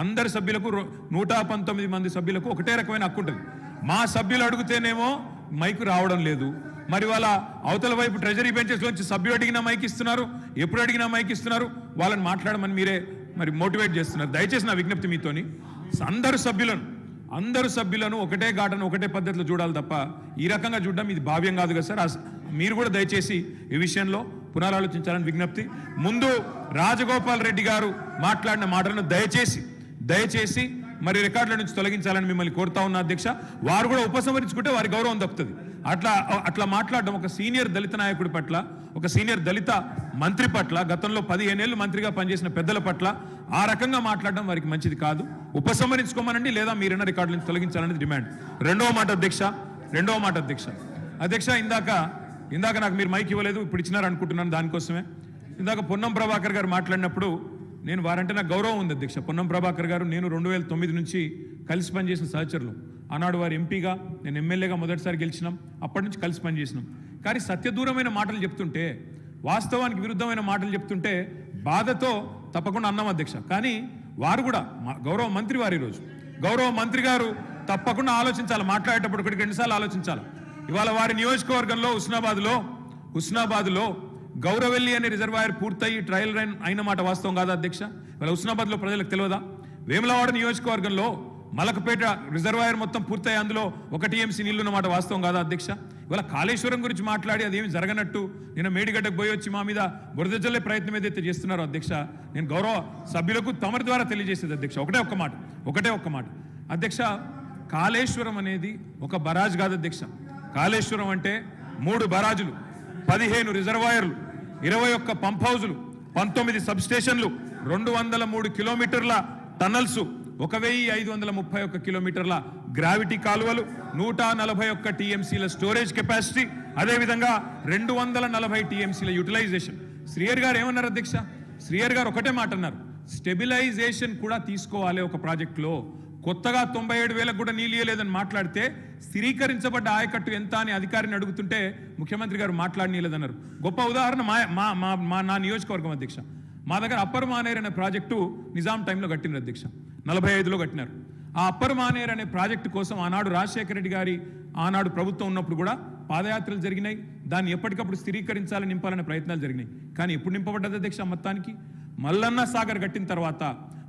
అందరి సభ్యులకు నూట పంతొమ్మిది మంది సభ్యులకు ఒకటే రకమైన హక్కు ఉంటుంది. మా సభ్యులు అడిగితేనేమో మైకు రావడం లేదు. మరి వాళ్ళ అవతల వైపు ట్రెజరీ బెంచెస్లోంచి సభ్యులు అడిగినా మైక్ ఇస్తున్నారు ఎప్పుడు అడిగినా మైక్ ఇస్తున్నారు వాళ్ళని మాట్లాడమని మీరే మరి మోటివేట్ చేస్తున్నారు. దయచేసి నా విజ్ఞప్తి మీతోని అందరు సభ్యులను అందరు సభ్యులను ఒకటే ఘాటను ఒకటే పద్ధతిలో చూడాలి తప్ప ఈ రకంగా చూడడం ఇది భావ్యం కాదు కదా సార్. మీరు కూడా దయచేసి ఈ విషయంలో పునరాలోచించాలని విజ్ఞప్తి. ముందు రాజగోపాల్ రెడ్డి గారు మాట్లాడిన మాటలను దయచేసి దయచేసి మరి రికార్డుల నుంచి తొలగించాలని మిమ్మల్ని కోరుతా ఉన్న అధ్యక్ష. వారు కూడా ఉపసంహరించుకుంటే వారి గౌరవం దక్కుతుంది అట్లా అట్లా మాట్లాడడం ఒక సీనియర్ దళిత నాయకుడి పట్ల ఒక సీనియర్ దళిత మంత్రి పట్ల గతంలో పదిహేనేళ్ళు మంత్రిగా పనిచేసిన పెద్దల పట్ల ఆ రకంగా మాట్లాడడం వారికి మంచిది కాదు. ఉపసంహరించుకోమనండి లేదా మీరైనా రికార్డుల నుంచి తొలగించాలనేది డిమాండ్. రెండవ మాట అధ్యక్ష రెండవ మాట అధ్యక్ష. అధ్యక్ష ఇందాక ఇందాక నాకు మీరు మైక్ ఇవ్వలేదు ఇప్పుడు ఇచ్చినారు అనుకుంటున్నాను దానికోసమే. ఇందాక పొన్నం ప్రభాకర్ గారు మాట్లాడినప్పుడు నేను వారంటే నాకు గౌరవం ఉంది అధ్యక్ష. పొన్నం ప్రభాకర్ గారు నేను రెండు వేల తొమ్మిది నుంచి కలిసి పనిచేసిన సహచరులు. ఆనాడు వారు ఎంపీగా నేను ఎమ్మెల్యేగా మొదటిసారి గెలిచినాం. అప్పటి నుంచి కలిసి పనిచేసినాం. కానీ సత్యదూరమైన మాటలు చెప్తుంటే వాస్తవానికి విరుద్ధమైన మాటలు చెప్తుంటే బాధతో తప్పకుండా అన్నాం అధ్యక్ష. కానీ వారు కూడా మా- గౌరవ మంత్రి వారు ఈరోజు. గౌరవ మంత్రి గారు తప్పకుండా ఆలోచించాలి. మాట్లాడేటప్పుడు ఒకటికి రెండుసార్లు ఆలోచించాలి. ఇవాళ వారి నియోజకవర్గంలో హుస్నాబాద్లో హుస్నాబాద్లో గౌరవెల్లి అనే రిజర్వాయర్ పూర్తయి ట్రయల్ రన్ అయిన మాట వాస్తవం కాదా అధ్యక్ష? ఇవాళ హుస్నాబాద్లో ప్రజలకు తెలియదా? వేములవాడ నియోజకవర్గంలో మలకపేట రిజర్వాయర్ మొత్తం పూర్తయి అందులో ఒక టీఎంసీ నీళ్ళు ఉన్నమాట వాస్తవం కాదా అధ్యక్ష? ఇవాళ కాళేశ్వరం గురించి మాట్లాడి అదేమి జరగనట్టు? నేను మేడిగడ్డకు పోయి వచ్చి మా మీద బురద జల్లే ప్రయత్నం ఏదైతే చేస్తున్నారో అధ్యక్ష నేను గౌరవ సభ్యులకు తమరి ద్వారా తెలియజేసేది అధ్యక్ష. ఒకటే ఒక్క మాట ఒకటే ఒక్క మాట. అధ్యక్ష కాళేశ్వరం అనేది ఒక బరాజ్ కాదు అధ్యక్ష. కాళేశ్వరం అంటే మూడు బరాజులు పదిహేను రిజర్వాయర్లు. ఇరవై ఒక్క పంప్ హౌజులు పంతొమ్మిది సబ్ స్టేషన్లు రెండు వందల మూడు కిలోమీటర్ల టన్నల్స్ ఒక వెయ్యి ఐదు వందల ముప్పై ఒక్క కిలోమీటర్ల గ్రావిటీ కాలువలు నూట నలభై ఒక్క టీఎంసీల స్టోరేజ్ కెపాసిటీ అదేవిధంగా రెండు వందల నలభై టీఎంసీల యూటిలైజేషన్. శ్రీయర్ గారు ఏమన్నారు అధ్యక్ష? శ్రీయర్ గారు ఒకటే మాట అన్నారు. స్టెబిలైజేషన్ కూడా తీసుకోవాలి ఒక ప్రాజెక్టులో. కొత్తగా తొంభై ఏడు వేలకు కూడా నీళ్ళు ఇవ్వలేదని మాట్లాడితే స్థిరీకరించబడ్డ ఆయకట్టు ఎంత అని అధికారిని అడుగుతుంటే ముఖ్యమంత్రి గారు మాట్లాడనీయలేదన్నారు. గొప్ప ఉదాహరణ మా మా మా మా నా నియోజకవర్గం అధ్యక్ష. మా దగ్గర అప్పర్ మానేర్ అనే ప్రాజెక్టు నిజాం టైంలో కట్టినారు అధ్యక్ష. నలభై ఐదులో కట్టినారు. ఆ అప్పర్ మానేర్ అనే ప్రాజెక్టు కోసం ఆనాడు రాజశేఖర రెడ్డి గారి ఆనాడు ప్రభుత్వం ఉన్నప్పుడు కూడా పాదయాత్రలు జరిగినాయి. దాన్ని ఎప్పటికప్పుడు స్థిరీకరించాలని నింపాలనే ప్రయత్నాలు జరిగినాయి. కానీ ఎప్పుడు నింపబడ్డది అధ్యక్ష మొత్తానికి? మల్లన్న సాగర్ కట్టిన తర్వాత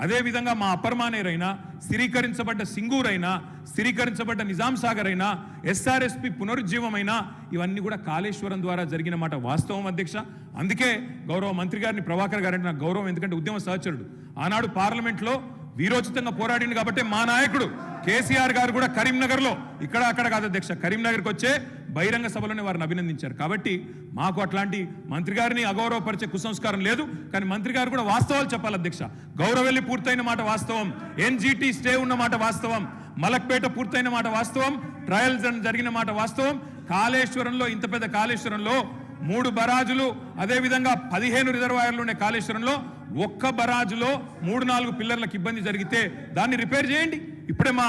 అదేవిధంగా మా అపర్మానేరైనా స్థిరీకరించబడ్డ సింగూరైనా స్థిరీకరించబడ్డ నిజాం సాగర్ అయినా ఎస్ఆర్ఎస్పి పునరుజ్జీవమైనా ఇవన్నీ కూడా కాళేశ్వరం ద్వారా జరిగిన మాట వాస్తవం అధ్యక్ష. అందుకే గౌరవ మంత్రి గారిని ప్రభాకర్ గారంటే నాకు గౌరవం ఎందుకంటే ఉద్యమ సహచరుడు. ఆనాడు పార్లమెంట్లో వీరోచితంగా పోరాడింది కాబట్టి మా నాయకుడు కేసీఆర్ గారు కూడా కరీంనగర్లో ఇక్కడ అక్కడ కాదు అధ్యక్ష కరీంనగర్కి వచ్చే బహిరంగ సభలోనే వారిని అభినందించారు. కాబట్టి మాకు అట్లాంటి మంత్రి గారిని అగౌరవపరిచే కుసంస్కారం లేదు. కానీ మంత్రి గారు కూడా వాస్తవాలు చెప్పాలి అధ్యక్ష. గౌరవెల్లి పూర్తయిన మాట వాస్తవం. ఎన్జీటీ స్టే ఉన్న మాట వాస్తవం. మలక్పేట పూర్తయిన మాట వాస్తవం. ట్రయల్స్ జరిగిన మాట వాస్తవం. కాళేశ్వరంలో ఇంత పెద్ద కాళేశ్వరంలో మూడు బరాజులు అదేవిధంగా పదిహేను రిజర్వాయర్లు ఉండే కాళేశ్వరంలో. ఒక్క బరాజులో మూడు నాలుగు పిల్లర్లకు ఇబ్బంది జరిగితే దాన్ని రిపేర్ చేయండి. ఇప్పుడే మా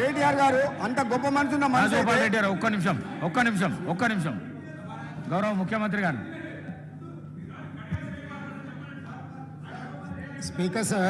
కేటీఆర్ గారు అంత గొప్ప మనసున్న మనిషి రాజగోపాల్ అయితే- రెడ్డి గారు ఒక్క నిమిషం ఒక్క నిమిషం ఒక్క నిమిషం. గౌరవ ముఖ్యమంత్రి గారు. Speaker sir